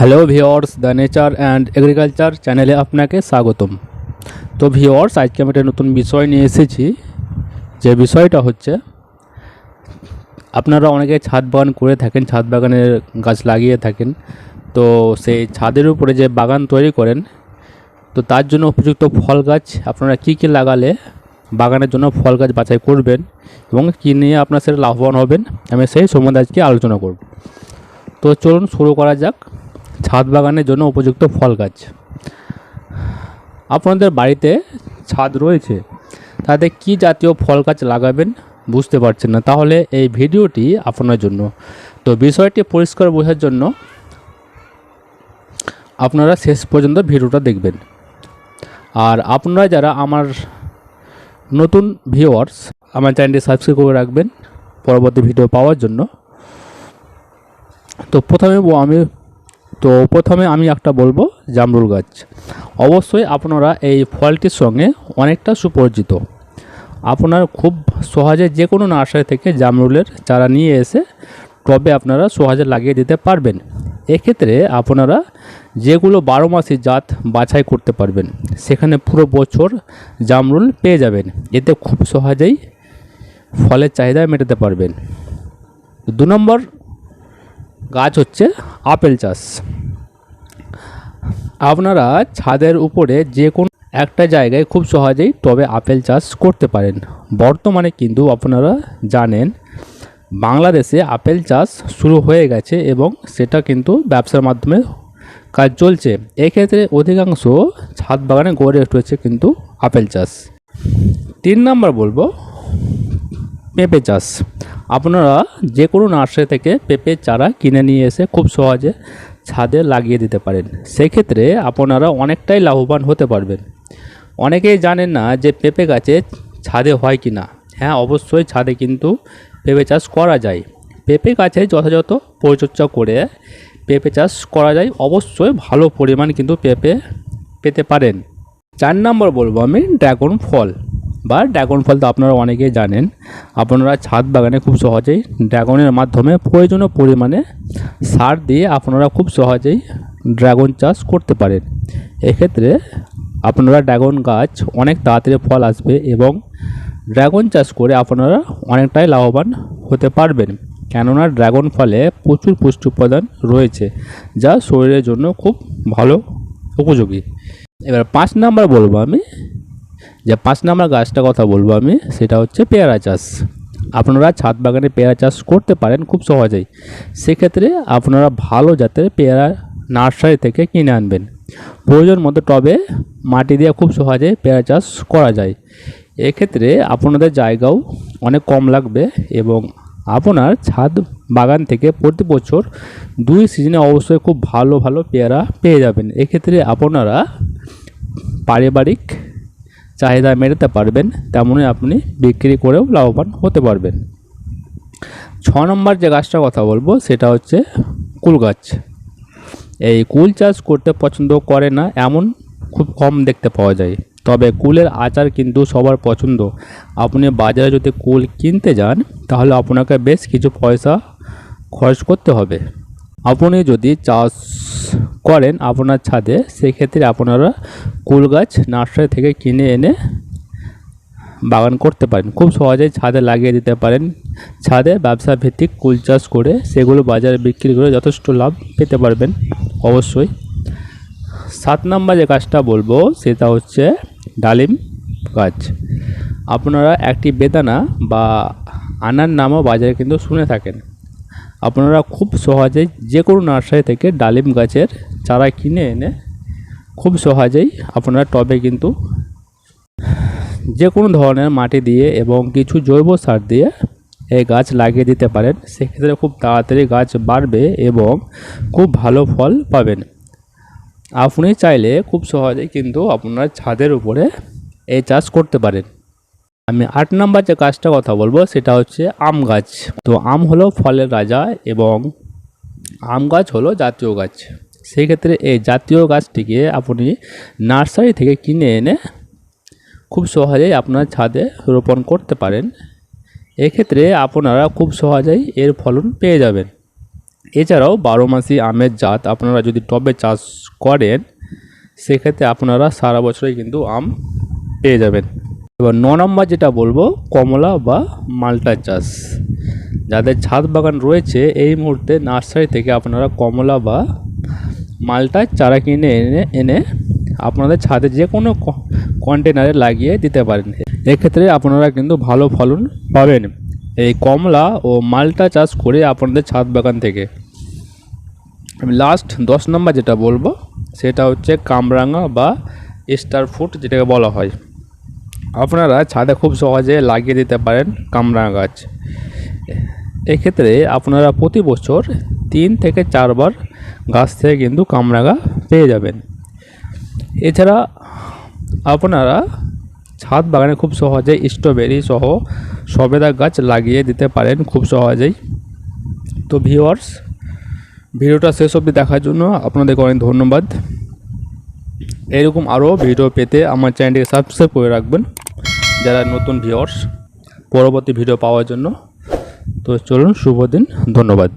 Hello ভিওর্স the nature and agriculture চ্যানেলে আপনাকে স্বাগতম। তো ভিওর্স আজকে আমি একটা নতুন বিষয় নিয়ে এসেছি। যে বিষয়টা হচ্ছে, আপনারা অনেকে ছাদ বাগান করে থাকেন, ছাদ বাগানের গাছ লাগিয়ে থাকেন। তো সেই ছাদের উপরে যে বাগান তৈরি করেন, তো তার জন্য উপযুক্ত ফল গাছ, আপনারা কী কী লাগালে বাগানের জন্য ফল গাছ বাছাই করবেন এবং কী নিয়ে আপনার সেটা লাভবান হবেন, আমি সেই সম্বন্ধে আজকে আলোচনা করব। তো চলুন শুরু করা যাক। ছাদ বাগানের জন্য উপযুক্ত ফল গাছ। আপনাদের বাড়িতে ছাদ রয়েছে, তাতে কি জাতীয় ফল গাছ লাগাবেন বুঝতে পারছেন না। তাহলে এই ভিডিওটি আপনার জন্য। তো বিষয়টি পরিষ্কার বোঝার জন্য আপনারা শেষ পর্যন্ত ভিডিওটা দেখবেন। আর আপনারা যারা আমার নতুন ভিউয়ার্স আমার চ্যানেলটি সাবস্ক্রাইব করে রাখবেন পরবর্তী ভিডিও পাওয়ার জন্য। তো প্রথমে আমি তো প্রথমে আমি একটা বলব জামরুল গাছ। অবশ্যই আপনারা এই ফলটির সঙ্গে অনেকটা সুপরিচিত। আপনার খুব সহজে যে কোনো নার্সারি থেকে জামরুলের চারা নিয়ে এসে টবে আপনারা সহজে লাগিয়ে দিতে পারবেন। এক্ষেত্রে আপনারা যেগুলো বারো মাসি জাত বাছাই করতে পারবেন, সেখানে পুরো বছর জামরুল পেয়ে যাবেন। এতে খুব সহজেই ফলের চাহিদা মেটাতে পারবেন। দু নম্বর গাছ হচ্ছে আপেল চাষ। আপনারা ছাদের উপরে যে কোনো একটা জায়গায় খুব সহজেই টবে আপেল চাষ করতে পারেন। বর্তমানে কিন্তু আপনারা জানেন, বাংলাদেশে আপেল চাষ শুরু হয়ে গেছে এবং সেটা কিন্তু ব্যবসার মাধ্যমে কাজ চলছে। এক্ষেত্রে অধিকাংশ ছাদ বাগানে গড়ে উঠেছে কিন্তু আপেল চাষ। তিন নাম্বার বলব পেঁপে চাষ। আপনারা যে কোনো নার্সারি থেকে পেঁপে চারা কিনে নিয়ে এসে খুব সহজে ছাদে লাগিয়ে দিতে পারেন। সেক্ষেত্রে আপনারা অনেকটাই লাভবান হতে পারবেন। অনেকেই জানেন না যে পেঁপে গাছে ছাদে হয় কি না। হ্যাঁ অবশ্যই ছাদে কিন্তু পেঁপে চাষ করা যায়। পেঁপে গাছে যথাযথ পরিচর্যা করে পেঁপে চাষ করা যায়। অবশ্যই ভালো পরিমাণ কিন্তু পেঁপে পেতে পারেন। চার নম্বর বলব আমি ড্রাগন ফল। বা ড্রাগন ফল তো আপনারা অনেকেই জানেন। আপনারা ছাদ বাগানে খুব সহজেই ড্রাগনের মাধ্যমে প্রয়োজনীয় পরিমাণে সার দিয়ে আপনারা খুব সহজেই ড্রাগন চাষ করতে পারেন। এক্ষেত্রে আপনারা ড্রাগন গাছ অনেক তাড়াতাড়ি ফল আসবে এবং ড্রাগন চাষ করে আপনারা অনেকটাই লাভবান হতে পারবেন। কেননা ড্রাগন ফলে প্রচুর পুষ্টি উপাদান রয়েছে, যা শরীরের জন্য খুব ভালো উপযোগী। এবার পাঁচ নাম্বার বলব আমি। যে পাঁচ নাম্বার গাছটা কথা বলব আমি, সেটা হচ্ছে পেয়ারা চাষ। আপনারা ছাদ বাগানে পেয়ারা চাষ করতে পারেন খুব সহজেই। সেক্ষেত্রে আপনারা ভালো জাতের পেয়ারা নার্সারি থেকে কিনে আনবেন। প্রয়োজন মতো টবে মাটি দিয়ে খুব সহজে পেয়ারা চাষ করা যায়। এক্ষেত্রে আপনাদের জায়গাও অনেক কম লাগবে এবং আপনার ছাদ বাগান থেকে প্রতি বছর দুই সিজনে অবশ্যই খুব ভালো ভালো পেয়ারা পেয়ে যাবেন। এক্ষেত্রে আপনারা পারিবারিক চাহিদা মেটাতে পারবেন, তেমনই আপনি বিক্রি করেও লাভবান হতে পারবেন। ছ নম্বর যে গাছটার কথা বলব, সেটা হচ্ছে কুল গাছ। এই কুল চাষ করতে পছন্দ করে না, এমন খুব কম দেখতে পাওয়া যায়। তবে কুলের আচার কিন্তু সবার পছন্দ। আপনি বাজারে যদি কুল কিনতে যান, তাহলে আপনাকে বেশ কিছু পয়সা খরচ করতে হবে। আপনি যদি চাষ করেন আপনার ছাদে, সেক্ষেত্রে আপনারা কুল গাছ নার্সারি থেকে কিনে এনে বাগান করতে পারেন। খুব সহজেই ছাদে লাগিয়ে দিতে পারেন। ছাদে ব্যবসা ভিত্তিক কুল চাষ করে সেগুলো বাজারে বিক্রি করে যথেষ্ট লাভ পেতে পারবেন, অবশ্যই। সাত নম্বর যে গাছটা বলব, সেটা হচ্ছে ডালিম গাছ। আপনারা একটি বেদানা বা আনার নামও বাজারে কিন্তু শুনে থাকেন। আপনারা খুব সহজেই যে কোনো নার্সারি থেকে ডালিম গাছের চারা কিনে এনে খুব সহজেই আপনারা টবে কিন্তু যে কোনো ধরনের মাটি দিয়ে এবং কিছু জৈব সার দিয়ে এই গাছ লাগিয়ে দিতে পারেন। সেক্ষেত্রে খুব তাড়াতাড়ি গাছ বাড়বে এবং খুব ভালো ফল পাবেন। আপনি চাইলে খুব সহজেই কিন্তু আপনার ছাদের উপরে এই চাষ করতে পারেন। আমি আট নাম্বার যে গাছটা কথা বলব, সেটা হচ্ছে আম গাছ। তো আম হলো ফলের রাজা এবং আম গাছ হলো জাতীয় গাছ। সেই ক্ষেত্রে এই জাতীয় গাছটিকে আপনি নার্সারি থেকে কিনে এনে খুব সহজেই আপনার ছাদে রোপণ করতে পারেন। এক্ষেত্রে আপনারা খুব সহজেই এর ফলন পেয়ে যাবেন। এছাড়াও বারো মাসি আমের জাত আপনারা যদি টবে চাষ করেন, সেক্ষেত্রে আপনারা সারা বছরই কিন্তু আম পেয়ে যাবেন। এবার ন নম্বর যেটা বলব, কমলা বা মালটা চাষ। যাদের ছাদ বাগান রয়েছে, এই মুহূর্তে নার্সারি থেকে আপনারা কমলা বা মালটার চারা কিনে এনে এনে আপনাদের ছাদে যে কোনো কন্টেনারে লাগিয়ে দিতে পারেন। এক্ষেত্রে আপনারা কিন্তু ভালো ফলন পাবেন। এই কমলা ও মালটা চাষ করে আপনাদের ছাদ বাগান থেকে। আমি লাস্ট দশ নম্বর যেটা বলব, সেটা হচ্ছে কামরাঙা বা স্টার ফুট যেটাকে বলা হয়। আপনারা ছাদে খুব সহজে লাগিয়ে দিতে পারেন কামরাঙা গাছ। এক্ষেত্রে আপনারা প্রতি বছর তিন থেকে চারবার গাছ থেকে কিন্তু কামরাঙা পেয়ে যাবেন। এছাড়া আপনারা ছাদ বাগানে খুব সহজে স্ট্রবেরি সহ সবেদা গাছ লাগিয়ে দিতে পারেন খুব সহজেই। তো ভিওয়ার্স ভিডিওটা শেষ অবধি দেখার জন্য আপনাদেরকে অনেক ধন্যবাদ। এরকম আরও ভিডিও পেতে আমার চ্যানেলটিকে সাবস্ক্রাইব করে রাখবেন। যারা নতুন ভিওর্স পরবর্তী ভিডিও পাওয়ার জন্য তো চলুন শুভ দিন ধন্যবাদ।